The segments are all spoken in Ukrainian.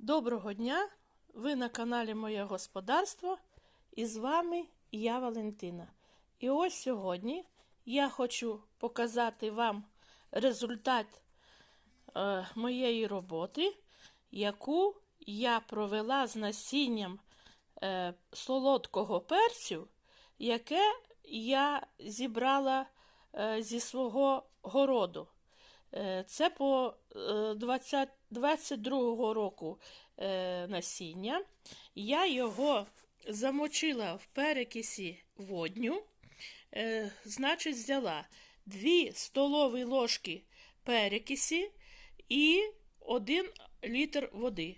Доброго дня! Ви на каналі Моє Господарство і з вами я Валентина. І ось сьогодні я хочу показати вам результат е, моєї роботи, яку я провела з насінням е, солодкого перцю, яке я зібрала е, зі свого городу. Е, Це по е, 20, 22 року е, насіння. Я його замочила в перекисі водню, е, значить, взяла 2 столові ложки перекисі і 1 літр води.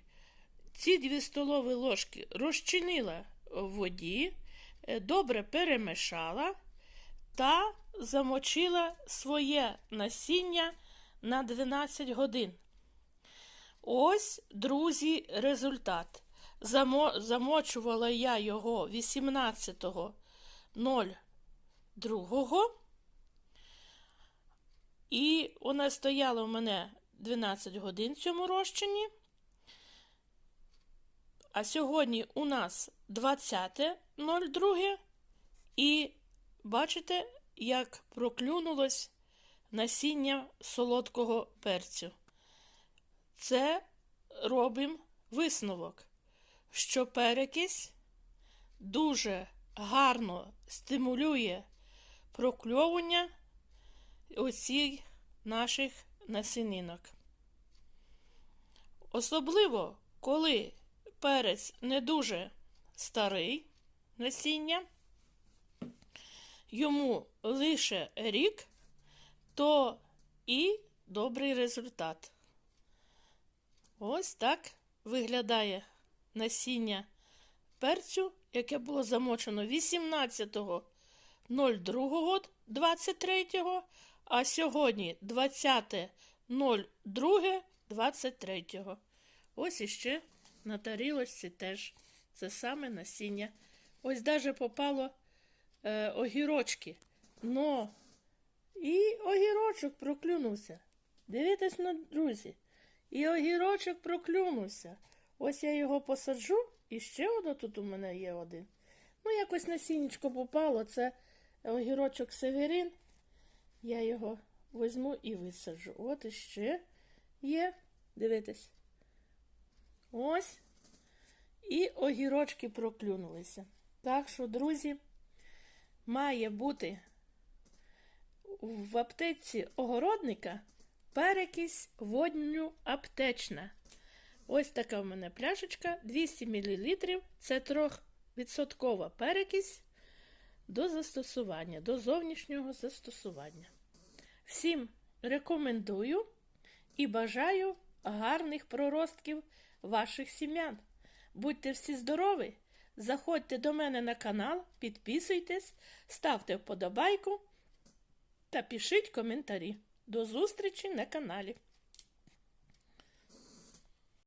Ці 2 столові ложки розчинила в воді, е, добре перемішала та замочила своє насіння на 12 годин. Ось, друзі, результат. Замо... Замочувала я його 18.02. І вона стояла у мене 12 годин в цьому розчині. А сьогодні у нас 20.02. І бачите, як проклюнулось насіння солодкого перцю. Це робимо висновок, що перекись дуже гарно стимулює прокльовування оцих наших насінинок. Особливо, коли перець не дуже старий насіння, йому лише рік, то і добрий результат. Ось так виглядає насіння перцю, яке було замочено 18.02.23, а сьогодні 20.02.23. Ось іще на тарілочці теж це саме насіння. Ось даже попало е, огірочки. Но огірочок проклюнувся. Дивіться на друзі. І огірочок проклюнувся. Ось я його посаджу, і ще воно тут у мене є один. Ну, якось насіннячко попало, це огірочок северин. Я його візьму і висаджу. От іще є. Дивитесь. Ось. І огірочки проклюнулися. Так що, друзі, має бути в аптеці огородника перекись водню аптечна. Ось така в мене пляшечка 200 мл. Це 3% перекись до застосування, до зовнішнього застосування. Всім рекомендую і бажаю гарних проростків ваших сім'ян. Будьте всі здорові! Заходьте до мене на канал, підписуйтесь, ставте вподобайку та пишіть коментарі. До зустрічі на каналі.